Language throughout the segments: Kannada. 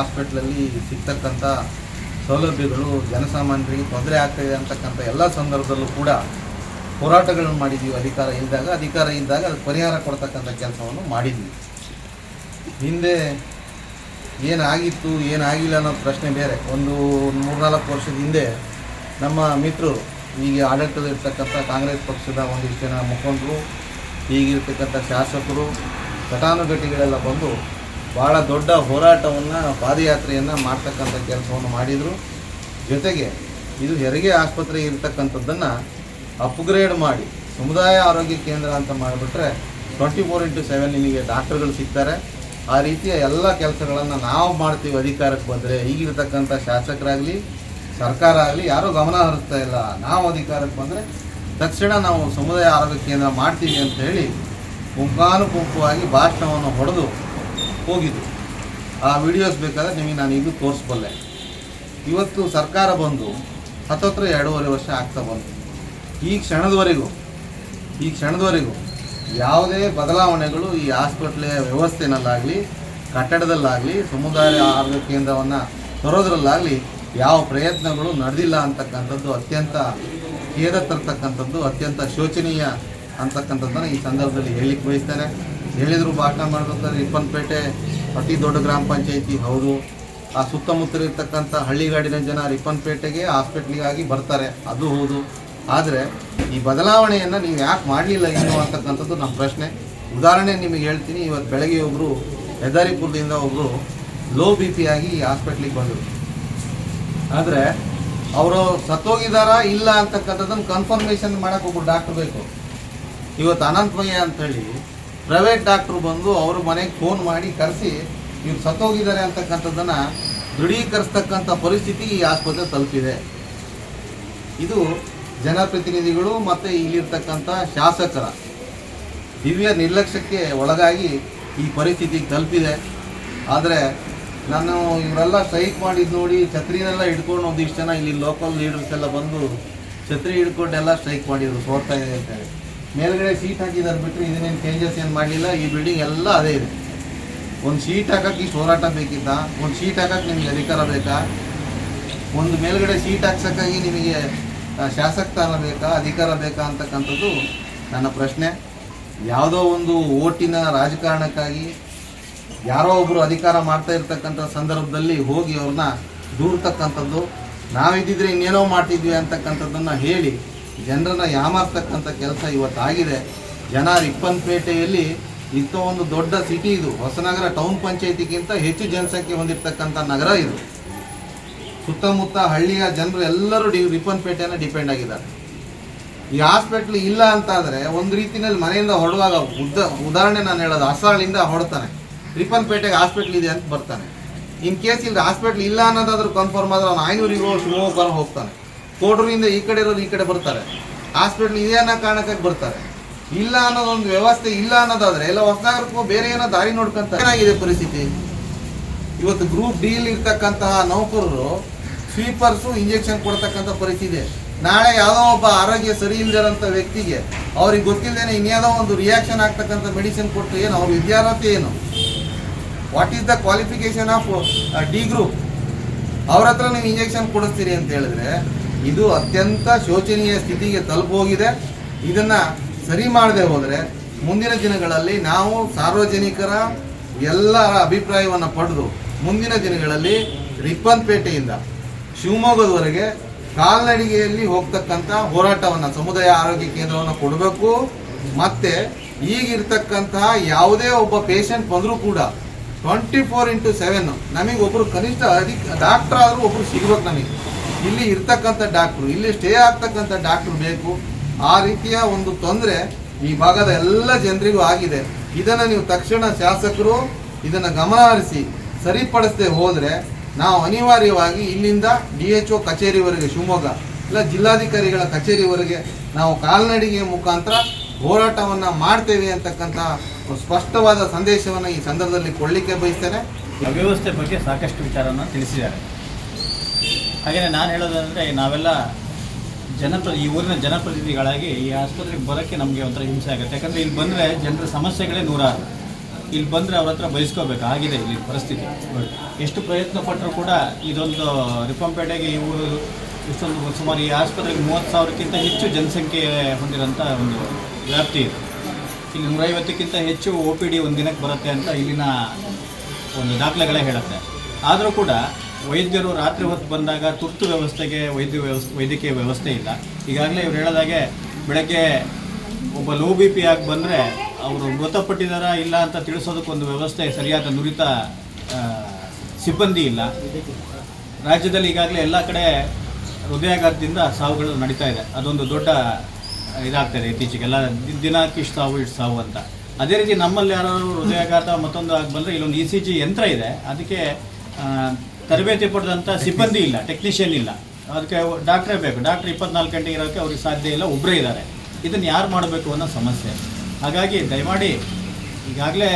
ಹಾಸ್ಪಿಟ್ಲಲ್ಲಿ ಸಿಗ್ತಕ್ಕಂಥ ಸೌಲಭ್ಯಗಳು ಜನಸಾಮಾನ್ಯರಿಗೆ ತೊಂದರೆ ಆಗ್ತಾಯಿದೆ ಅಂತಕ್ಕಂಥ ಎಲ್ಲ ಸಂದರ್ಭದಲ್ಲೂ ಕೂಡ ಹೋರಾಟಗಳನ್ನು ಮಾಡಿದ್ದೀವಿ ಅಧಿಕಾರ ಇದ್ದಾಗ ಅಧಿಕಾರ ಇದ್ದಾಗ ಅದಕ್ಕೆ ಪರಿಹಾರ ಕೊಡ್ತಕ್ಕಂಥ ಕೆಲಸವನ್ನು ಮಾಡಿದ್ವಿ. ಹಿಂದೆ ಏನಾಗಿತ್ತು, ಏನಾಗಿಲ್ಲ ಅನ್ನೋ ಪ್ರಶ್ನೆ ಬೇರೆ. ಒಂದು ಮೂರ್ನಾಲ್ಕು ವರ್ಷದ ಹಿಂದೆ ನಮ್ಮ ಮಿತ್ರರು, ಈಗ ಆಡಳಿತದಲ್ಲಿರ್ತಕ್ಕಂಥ ಕಾಂಗ್ರೆಸ್ ಪಕ್ಷದ ಒಂದಿಷ್ಟು ಜನ ಮುಖಂಡರು, ಈಗಿರ್ತಕ್ಕಂಥ ಶಾಸಕರು, ಘಟಾನುಘಟಿಗಳೆಲ್ಲ ಬಂದು ಭಾಳ ದೊಡ್ಡ ಹೋರಾಟವನ್ನು, ಪಾದಯಾತ್ರೆಯನ್ನು ಮಾಡ್ತಕ್ಕಂಥ ಕೆಲಸವನ್ನು ಮಾಡಿದರು. ಜೊತೆಗೆ ಇದು ಹೆರಿಗೆ ಆಸ್ಪತ್ರೆ ಇರತಕ್ಕಂಥದ್ದನ್ನು ಅಪ್ಗ್ರೇಡ್ ಮಾಡಿ, ಸಮುದಾಯ ಆರೋಗ್ಯ ಕೇಂದ್ರ ಅಂತ ಮಾಡಿಬಿಟ್ರೆ ಟ್ವೆಂಟಿ ಫೋರ್ ಇಂಟು ಸೆವೆನ್ ನಿಮಗೆ ಡಾಕ್ಟರ್ಗಳು ಸಿಗ್ತಾರೆ. ಆ ರೀತಿಯ ಎಲ್ಲ ಕೆಲಸಗಳನ್ನು ನಾವು ಮಾಡ್ತೀವಿ ಅಧಿಕಾರಕ್ಕೆ ಬಂದರೆ. ಈಗಿರ್ತಕ್ಕಂಥ ಶಾಸಕರಾಗಲಿ, ಸರ್ಕಾರ ಆಗಲಿ, ಯಾರೂ ಗಮನ ಹರಿಸ್ತಾ ಇಲ್ಲ. ನಾವು ಅಧಿಕಾರಕ್ಕೆ ಬಂದರೆ ತಕ್ಷಣ ನಾವು ಸಮುದಾಯ ಆರೋಗ್ಯ ಕೇಂದ್ರ ಮಾಡ್ತೀವಿ ಅಂತ ಹೇಳಿ, ಪುಂಖಾನುಪುಂಖವಾಗಿ ಭಾಷಣವನ್ನು ಹೊಡೆದು ಹೋಗಿದ್ದು. ಆ ವಿಡಿಯೋಸ್ ಬೇಕಾದ್ರೆ ನಿಮಗೆ ನಾನು ಇದು ತೋರಿಸ್ಬಲ್ಲೆ. ಇವತ್ತು ಸರ್ಕಾರ ಬಂದು ಹತ್ತತ್ರ ಎರಡೂವರೆ ವರ್ಷ ಆಗ್ತಾ ಬಂತು. ಈ ಕ್ಷಣದವರೆಗೂ ಈ ಕ್ಷಣದವರೆಗೂ ಯಾವುದೇ ಬದಲಾವಣೆಗಳು ಈ ಆಸ್ಪತ್ರೆಯ ವ್ಯವಸ್ಥೆನಲ್ಲಾಗಲಿ, ಕಟ್ಟಡದಲ್ಲಾಗಲಿ, ಸಮುದಾಯ ಆರೋಗ್ಯ ಕೇಂದ್ರವನ್ನು ತರೋದ್ರಲ್ಲಾಗಲಿ ಯಾವ ಪ್ರಯತ್ನಗಳು ನಡೆದಿಲ್ಲ ಅಂತಕ್ಕಂಥದ್ದು ಅತ್ಯಂತ ಖೇದ ತರ್ತಕ್ಕಂಥದ್ದು, ಅತ್ಯಂತ ಶೋಚನೀಯ ಅಂತಕ್ಕಂಥದ್ದನ್ನು ಈ ಸಂದರ್ಭದಲ್ಲಿ ಹೇಳಲಿಕ್ಕೆ ಬಯಸ್ತೇನೆ. ಹೇಳಿದ್ರು ಭಾಷಣ ಮಾಡಬೇಕಾದ್ರೆ ರಿಪ್ಪನ್ಪೇಟೆ ಅತಿ ದೊಡ್ಡ ಗ್ರಾಮ ಪಂಚಾಯಿತಿ, ಹೌದು. ಆ ಸುತ್ತಮುತ್ತ ಇರ್ತಕ್ಕಂಥ ಹಳ್ಳಿಗಾಡಿನ ಜನ ರಿಪ್ಪನ್ಪೇಟೆಗೆ ಹಾಸ್ಪಿಟ್ಲಿಗಾಗಿ ಬರ್ತಾರೆ. ಅದು ಹೌದು. ಆದರೆ ಈ ಬದಲಾವಣೆಯನ್ನು ನೀವು ಯಾಕೆ ಮಾಡಲಿಲ್ಲ ಇನ್ನು ಅಂತಕ್ಕಂಥದ್ದು ನಮ್ಮ ಪ್ರಶ್ನೆ. ಉದಾಹರಣೆ ನಿಮಗೆ ಹೇಳ್ತೀನಿ. ಇವತ್ತು ಬೆಳಗ್ಗೆ ಒಬ್ಬರು ಹೆದ್ದಾರಿಪುರದಿಂದ ಒಬ್ಬರು ಲೋ ಬಿ ಪಿ ಆಗಿ ಹಾಸ್ಪಿಟ್ಲಿಗೆ ಬಂದರು. ಆದರೆ ಅವರು ಸತ್ತೋಗಿದಾರಾ ಇಲ್ಲ ಅಂತಕ್ಕಂಥದ್ದನ್ನು ಕನ್ಫರ್ಮೇಷನ್ ಮಾಡೋಕ್ಕೊಬ್ಬರು ಡಾಕ್ಟರ್ ಬೇಕು. ಇವತ್ತು ಅನಂತಮಯ್ಯ ಅಂತೇಳಿ ಪ್ರೈವೇಟ್ ಡಾಕ್ಟ್ರು ಬಂದು ಅವ್ರ ಮನೆಗೆ ಫೋನ್ ಮಾಡಿ ಕರೆಸಿ, ಇವ್ರು ಸತ್ತೋಗಿದ್ದಾರೆ ಅಂತಕ್ಕಂಥದ್ದನ್ನು ದೃಢೀಕರಿಸ್ತಕ್ಕಂಥ ಪರಿಸ್ಥಿತಿ ಈ ಆಸ್ಪತ್ರೆ ತಲುಪಿದೆ. ಇದು ಜನಪ್ರತಿನಿಧಿಗಳು ಮತ್ತು ಇಲ್ಲಿರ್ತಕ್ಕಂಥ ಶಾಸಕರ ದಿವ್ಯ ನಿರ್ಲಕ್ಷ್ಯಕ್ಕೆ ಒಳಗಾಗಿ ಈ ಪರಿಸ್ಥಿತಿಗೆ ತಲುಪಿದೆ. ಆದರೆ ನಾನು ಇವರೆಲ್ಲ ಸ್ಟ್ರೈಕ್ ಮಾಡಿದ್ದು ನೋಡಿ, ಛತ್ರಿನೆಲ್ಲ ಹಿಡ್ಕೊಂಡು ಒಂದಿಷ್ಟು ಜನ ಇಲ್ಲಿ ಲೋಕಲ್ ಲೀಡರ್ಸ್ ಎಲ್ಲ ಬಂದು ಛತ್ರಿ ಹಿಡ್ಕೊಂಡೆಲ್ಲ ಸ್ಟ್ರೈಕ್ ಮಾಡಿದ್ರು ಸೋರ್ತಾ ಇದೆ ಅಂತೇಳಿ ಮೇಲ್ಗಡೆ ಸೀಟ್ ಹಾಕಿದ್ದಾರೆ ಬಿಟ್ಟರೆ ಇದನ್ನೇನು ಚೇಂಜಸ್ ಏನು ಮಾಡಲಿಲ್ಲ? ಈ ಬಿಲ್ಡಿಂಗ್ ಎಲ್ಲ ಅದೇ ಇದೆ. ಒಂದು ಸೀಟ್ ಹಾಕಕ್ಕೆ ಇಷ್ಟು ಹೋರಾಟ ಬೇಕಿತ್ತ? ಒಂದು ಸೀಟ್ ಹಾಕಕ್ಕೆ ನಿಮಗೆ ಅಧಿಕಾರ ಬೇಕಾ? ಒಂದು ಮೇಲ್ಗಡೆ ಸೀಟ್ ಹಾಕ್ಸೋಕ್ಕಾಗಿ ನಿಮಗೆ ಶಾಸಕತನ ಬೇಕಾ? ಅಧಿಕಾರ ಬೇಕಾ? ಅಂತಕ್ಕಂಥದ್ದು ನನ್ನ ಪ್ರಶ್ನೆ. ಯಾವುದೋ ಒಂದು ಓಟಿನ ರಾಜಕಾರಣಕ್ಕಾಗಿ ಯಾರೋ ಒಬ್ಬರು ಅಧಿಕಾರ ಮಾಡ್ತಾ ಇರ್ತಕ್ಕಂಥ ಸಂದರ್ಭದಲ್ಲಿ ಹೋಗಿ ಅವ್ರನ್ನ ದೂರ್ತಕ್ಕಂಥದ್ದು. ನಾವಿದ್ದಿದ್ರೆ ಇನ್ನೇನೋ ಮಾಡ್ತಿದ್ವಿ ಅಂತಕ್ಕಂಥದ್ದನ್ನು ಹೇಳಿ ಜನರನ್ನ ಯಾಮಾರ್ತಕ್ಕಂಥ ಕೆಲಸ ಇವತ್ತಾಗಿದೆ. ಜನ ರಿಪ್ಪನ್ಪೇಟೆಯಲ್ಲಿ ಇಂಥ ಒಂದು ದೊಡ್ಡ ಸಿಟಿ ಇದು. ಹೊಸನಗರ ಟೌನ್ ಪಂಚಾಯತಿಗಿಂತ ಹೆಚ್ಚು ಜನಸಂಖ್ಯೆ ಹೊಂದಿರತಕ್ಕಂಥ ನಗರ ಇದು. ಸುತ್ತಮುತ್ತ ಹಳ್ಳಿಯ ಜನರು ಎಲ್ಲರೂ ಡಿ ರಿಪ್ಪನ್ಪೇಟೆಯನ್ನು ಡಿಪೆಂಡ್ ಆಗಿದ್ದಾರೆ. ಈ ಹಾಸ್ಪಿಟ್ಲ್ ಇಲ್ಲ ಅಂತಾದರೆ ಒಂದು ರೀತಿಯಲ್ಲಿ ಮನೆಯಿಂದ ಹೊರಡುವಾಗ ಉದ್ದ ಉದಾಹರಣೆ ನಾನು ಹೇಳೋದು ಅಸಾಳಿಂದ ಹೊಡ್ತಾನೆ ರಿಪ್ಪನ್ಪೇಟೆಗೆ ಹಾಸ್ಪಿಟ್ಲ್ ಇದೆ ಅಂತ ಬರ್ತಾನೆ. ಇನ್ ಕೇಸ್ ಇಲ್ಲಿ ಹಾಸ್ಪಿಟ್ಲ್ ಇಲ್ಲ ಅನ್ನೋದಾದ್ರೂ ಕನ್ಫರ್ಮ್ ಆದರೆ ಅವ್ನು ಐನೂರಿಗೋ ಶಿವಮೊಗ್ಗ ಹೋಗ್ತಾನೆ. ಕೋಡ್ರಿಂದ ಈ ಕಡೆ ಇರೋರು ಈ ಕಡೆ ಬರ್ತಾರೆ. ಹಾಸ್ಪಿಟ್ಲ್ ಇದೆ ಅನ್ನೋ ಕಾರಣಕ್ಕಾಗಿ ಬರ್ತಾರೆ. ಇಲ್ಲ ಅನ್ನೋದೊಂದು ವ್ಯವಸ್ಥೆ ಇಲ್ಲ ಅನ್ನೋದಾದ್ರೆ, ಎಲ್ಲ ಹೊಸನಗರಕ್ಕೂ ಬೇರೆ ಏನೋ ದಾರಿ ನೋಡ್ಕೊಂತ ಏನಾಗಿದೆ ಪರಿಸ್ಥಿತಿ. ಇವತ್ತು ಗ್ರೂಪ್ ಡಿಲ್ ಇರ್ತಕ್ಕಂತಹ ನೌಕರರು ಸ್ವೀಪರ್ಸು ಇಂಜೆಕ್ಷನ್ ಕೊಡ್ತಕ್ಕಂಥ ಪರಿಸ್ಥಿತಿ ನಾಳೆ ಯಾವುದೋ ಒಬ್ಬ ಆರೋಗ್ಯ ಸರಿ ಇಲ್ದಿರೋಂಥ ವ್ಯಕ್ತಿಗೆ ಅವ್ರಿಗೆ ಗೊತ್ತಿಲ್ಲದೇನೆ ಇನ್ಯಾವುದೋ ಒಂದು ರಿಯಾಕ್ಷನ್ ಆಗ್ತಕ್ಕಂಥ ಮೆಡಿಸಿನ್ ಕೊಟ್ಟು ಏನು, ಅವ್ರ ವಿದ್ಯಾರ್ಥಿ ಏನು? What is the qualification of D group ಅವ್ರ ಹತ್ರ ನೀವು ಇಂಜೆಕ್ಷನ್ ಕೊಡಿಸ್ತೀರಿ ಅಂತ ಹೇಳಿದ್ರೆ ಇದು ಅತ್ಯಂತ ಶೋಚನೀಯ ಸ್ಥಿತಿಗೆ ತಲುಪೋಗಿದೆ. ಇದನ್ನು ಸರಿ ಮಾಡದೆ ಹೋದರೆ ಮುಂದಿನ ದಿನಗಳಲ್ಲಿ ನಾವು ಸಾರ್ವಜನಿಕರ ಎಲ್ಲರ ಅಭಿಪ್ರಾಯವನ್ನು ಪಡೆದು ಮುಂದಿನ ದಿನಗಳಲ್ಲಿ ರಿಪ್ಪನ್ಪೇಟೆಯಿಂದ ಶಿವಮೊಗ್ಗದವರೆಗೆ ಕಾಲ್ನಡಿಗೆಯಲ್ಲಿ ಹೋಗ್ತಕ್ಕಂಥ ಹೋರಾಟವನ್ನು ಸಮುದಾಯ ಆರೋಗ್ಯ ಕೇಂದ್ರವನ್ನು ಕೊಡಬೇಕು. ಮತ್ತು ಈಗಿರ್ತಕ್ಕಂತಹ ಯಾವುದೇ ಒಬ್ಬ ಪೇಷಂಟ್ ಬಂದರೂ ಕೂಡ ಟ್ವೆಂಟಿ ಫೋರ್ ಇಂಟು ಸೆವೆನ್ ನಮಗೆ ಒಬ್ಬರು ಕನಿಷ್ಠ ಅಧಿಕ ಡಾಕ್ಟ್ರ್ ಆದರೂ ಒಬ್ಬರು ಸಿಗಬೇಕು ನಮಗೆ. ಇಲ್ಲಿ ಇರ್ತಕ್ಕಂಥ ಡಾಕ್ಟ್ರು ಇಲ್ಲಿ ಸ್ಟೇ ಆಗ್ತಕ್ಕಂಥ ಡಾಕ್ಟ್ರು ಬೇಕು. ಆ ರೀತಿಯ ಒಂದು ತೊಂದರೆ ಈ ಭಾಗದ ಎಲ್ಲ ಜನರಿಗೂ ಆಗಿದೆ. ಇದನ್ನು ನೀವು ತಕ್ಷಣ ಶಾಸಕರು ಇದನ್ನು ಗಮನ ಹರಿಸಿ ಸರಿಪಡಿಸದೆ ಹೋದರೆ ನಾವು ಅನಿವಾರ್ಯವಾಗಿ ಇಲ್ಲಿಂದ ಡಿ ಎಚ್ ಒ ಕಚೇರಿವರೆಗೆ, ಶಿವಮೊಗ್ಗ, ಇಲ್ಲ ಜಿಲ್ಲಾಧಿಕಾರಿಗಳ ಕಚೇರಿವರೆಗೆ ನಾವು ಕಾಲ್ನಡಿಗೆ ಮುಖಾಂತರ ಹೋರಾಟವನ್ನು ಮಾಡ್ತೇವೆ ಅಂತಕ್ಕಂಥ ಸ್ಪಷ್ಟವಾದ ಸಂದೇಶವನ್ನು ಈ ಸಂದರ್ಭದಲ್ಲಿ ಕೊಡಲಿಕ್ಕೆ ಬಯಸ್ತೇನೆ. ಅವ್ಯವಸ್ಥೆ ಬಗ್ಗೆ ಸಾಕಷ್ಟು ವಿಚಾರನ ತಿಳಿಸಿದ್ದಾರೆ. ಹಾಗೆಯೇ ನಾನು ಹೇಳೋದಂದರೆ ನಾವೆಲ್ಲ ಜನಪ್ರ, ಈ ಊರಿನ ಜನಪ್ರತಿನಿಧಿಗಳಾಗಿ ಈ ಆಸ್ಪತ್ರೆಗೆ ಬರೋಕ್ಕೆ ನಮಗೆ ಒಂಥರ ಹಿಂಸೆ ಆಗುತ್ತೆ. ಯಾಕಂದರೆ ಇಲ್ಲಿ ಬಂದರೆ ಜನರ ಸಮಸ್ಯೆಗಳೇ ನೂರಾರು. ಇಲ್ಲಿ ಬಂದರೆ ಅವ್ರ ಹತ್ರ ಬಯಸ್ಕೋಬೇಕು, ಆಗಿದೆ ಇಲ್ಲಿ ಪರಿಸ್ಥಿತಿ. ಎಷ್ಟು ಪ್ರಯತ್ನ ಪಟ್ಟರೂ ಕೂಡ ಇದೊಂದು ರಿಪ್ಪಂಪೇಟೆಗೆ ಊರು ಇಷ್ಟೊಂದು ಸುಮಾರು ಈ ಆಸ್ಪತ್ರೆಗೆ ಮೂವತ್ತು ಸಾವಿರಕ್ಕಿಂತ ಹೆಚ್ಚು ಜನಸಂಖ್ಯೆ ಹೊಂದಿರೋಂಥ ಒಂದು ವ್ಯಾಪ್ತಿ ಇದೆ. ಇಲ್ಲಿ ನೂರೈವತ್ತಕ್ಕಿಂತ ಹೆಚ್ಚು ಒ ಪಿ ಡಿ ಒಂದು ದಿನಕ್ಕೆ ಬರುತ್ತೆ ಅಂತ ಇಲ್ಲಿನ ಒಂದು ದಾಖಲೆಗಳೇ ಹೇಳುತ್ತೆ. ಆದರೂ ಕೂಡ ವೈದ್ಯರು ರಾತ್ರಿ ಹೊತ್ತು ಬಂದಾಗ ತುರ್ತು ವ್ಯವಸ್ಥೆಗೆ ವೈದ್ಯ ವ್ಯವಸ್ಥೆ, ವೈದ್ಯಕೀಯ ವ್ಯವಸ್ಥೆ ಇಲ್ಲ. ಈಗಾಗಲೇ ಇವ್ರು ಹೇಳೋದಾಗೆ ಬೆಳಗ್ಗೆ ಒಬ್ಬ ಲೋ ಬಿ ಪಿ ಆಗಿ ಬಂದರೆ ಅವರು ಮೃತಪಟ್ಟಿದಾರಾ ಇಲ್ಲ ಅಂತ ತಿಳಿಸೋದಕ್ಕೊಂದು ವ್ಯವಸ್ಥೆ ಸರಿಯಾದ ನುರಿತ ಸಿಬ್ಬಂದಿ ಇಲ್ಲ. ರಾಜ್ಯದಲ್ಲಿ ಈಗಾಗಲೇ ಎಲ್ಲ ಕಡೆ ಹೃದಯಾಘಾತದಿಂದ ಸಾವುಗಳು ನಡೀತಾ ಇದೆ. ಅದೊಂದು ದೊಡ್ಡ ಇದಾಗ್ತದೆ ಇತ್ತೀಚೆಗೆ. ಎಲ್ಲ ದಿನಕ್ಕೆ ಸಾವು ಇಷ್ಟು ಸಾವು ಅಂತ. ಅದೇ ರೀತಿ ನಮ್ಮಲ್ಲಿ ಯಾರಾದರೂ ಹೃದಯಾಘಾತ ಮತ್ತೊಂದು ಆಗಿ ಬಂದರೆ ಇಲ್ಲೊಂದು ಇ ಸಿ ಜಿ ಯಂತ್ರ ಇದೆ. ಅದಕ್ಕೆ ತರಬೇತಿ ಪಡೆದಂಥ ಸಿಬ್ಬಂದಿ ಇಲ್ಲ ಟೆಕ್ನಿಷಿಯನ್ ಇಲ್ಲ. ಅದಕ್ಕೆ ಡಾಕ್ಟ್ರೇ ಬೇಕು. ಡಾಕ್ಟ್ರ್ ಇಪ್ಪತ್ನಾಲ್ಕು ಗಂಟೆ ಇರೋಕ್ಕೆ ಅವ್ರಿಗೆ ಸಾಧ್ಯ ಇಲ್ಲ ಒಬ್ಬರೇ ಇದ್ದಾರೆ. ಇದನ್ನು ಯಾರು ಮಾಡಬೇಕು ಅನ್ನೋ ಸಮಸ್ಯೆ. ಹಾಗಾಗಿ ದಯಮಾಡಿ ಈಗಾಗಲೇ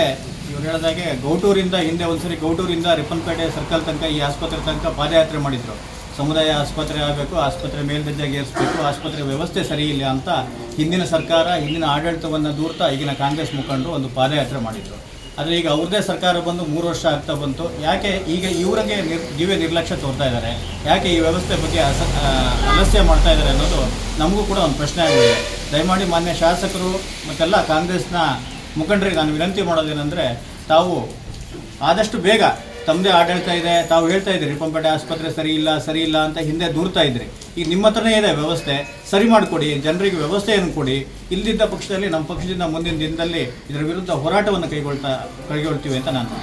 ಇವ್ರು ಹೇಳಿದಾಗೆ ಗೌಟೂರಿಂದ ಹಿಂದೆ ಒಂದ್ಸರಿ ಗೌಟೂರಿಂದ ರಿಪ್ಪನ್ಪೇಟೆ ಸರ್ಕಲ್ ತನಕ ಈ ಆಸ್ಪತ್ರೆ ತನಕ ಪಾದಯಾತ್ರೆ ಮಾಡಿದರು. ಸಮುದಾಯ ಆಸ್ಪತ್ರೆ ಆಗಬೇಕು, ಆಸ್ಪತ್ರೆ ಮೇಲ್ದರ್ಜೆಗೆ ಏರಿಸಬೇಕು, ಆಸ್ಪತ್ರೆ ವ್ಯವಸ್ಥೆ ಸರಿ ಇಲ್ಲ ಅಂತ ಹಿಂದಿನ ಸರ್ಕಾರ, ಹಿಂದಿನ ಆಡಳಿತವನ್ನು ದೂರ್ತಾ ಈಗಿನ ಕಾಂಗ್ರೆಸ್ ಮುಖಂಡರು ಒಂದು ಪಾದಯಾತ್ರೆ ಮಾಡಿದ್ರು. ಆದರೆ ಈಗ ಅವ್ರದ್ದೇ ಸರ್ಕಾರ ಬಂದು ಮೂರು ವರ್ಷ ಆಗ್ತಾ ಬಂತು. ಯಾಕೆ ಈಗ ಇವರಿಗೆ ನಿರ್ ದಿವ್ಯ ನಿರ್ಲಕ್ಷ್ಯ ತೋರ್ತಾ ಇದ್ದಾರೆ. ಯಾಕೆ ಈ ವ್ಯವಸ್ಥೆ ಬಗ್ಗೆ ಅಸ ಅಲಸ್ಯ ಮಾಡ್ತಾ ಇದ್ದಾರೆ ಅನ್ನೋದು ನಮಗೂ ಕೂಡ ಒಂದು ಪ್ರಶ್ನೆ ಆಗಿದೆ. ದಯಮಾಡಿ ಮಾನ್ಯ ಶಾಸಕರು ಮತ್ತೆಲ್ಲ ಕಾಂಗ್ರೆಸ್ನ ಮುಖಂಡರಿಗೆ ನಾನು ವಿನಂತಿ ಮಾಡೋದೇನೆಂದರೆ ತಾವು ಆದಷ್ಟು ಬೇಗ ತಮ್ಮದೇ ಆಡಳಿತ ಇದೆ, ತಾವು ಹೇಳ್ತಾ ಇದ್ರಿ ರಿಪ್ಪಂಪೇಟೆ ಆಸ್ಪತ್ರೆ ಸರಿ ಇಲ್ಲ ಸರಿ ಇಲ್ಲ ಅಂತ ಹಿಂದೆ ದೂರ್ತಾ ಇದ್ರಿ ಈಗ ನಿಮ್ಮ ಹತ್ರನೇ ಇದೆ ವ್ಯವಸ್ಥೆ, ಸರಿ ಮಾಡಿಕೊಡಿ, ಜನರಿಗೆ ವ್ಯವಸ್ಥೆಯನ್ನು ಕೊಡಿ. ಇಲ್ಲದಿದ್ದ ಪಕ್ಷದಲ್ಲಿ ನಮ್ಮ ಪಕ್ಷದಿಂದ ಮುಂದಿನ ದಿನದಲ್ಲಿ ಇದರ ವಿರುದ್ಧ ಹೋರಾಟವನ್ನು ಕೈಗೊಳ್ತಾ, ಕೈಗೊಳ್ತೀವಿ ಅಂತ ನಾನು